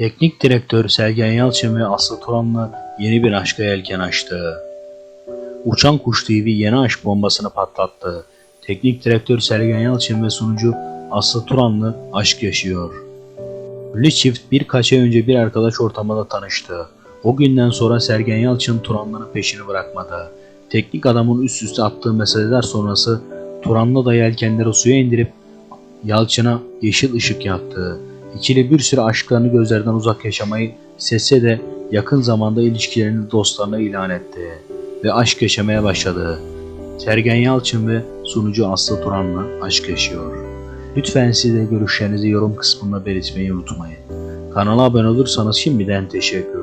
Teknik direktör Sergen Yalçın ve Aslı Turan'la yeni bir aşka yelken açtı. Uçan Kuş TV yeni aşk bombasını patlattı. Teknik direktör Sergen Yalçın ve sunucu Aslı Turan'la aşk yaşıyor. Ünlü çift birkaç ay önce bir arkadaş ortamında tanıştı. O günden sonra Sergen Yalçın Turan'ların peşini bırakmadı. Teknik adamın üst üste attığı mesajlar sonrası Turan'la da yelkenleri suya indirip Yalçın'a yeşil ışık yaktı. İkili bir süre aşklarını gözlerden uzak yaşamayı sesse de yakın zamanda ilişkilerini dostlarına ilan etti ve aşk yaşamaya başladı. Sergen Yalçın ve sunucu Aslı Turan'la aşk yaşıyor. Lütfen siz de görüşlerinizi yorum kısmında belirtmeyi unutmayın. Kanala abone olursanız şimdiden teşekkür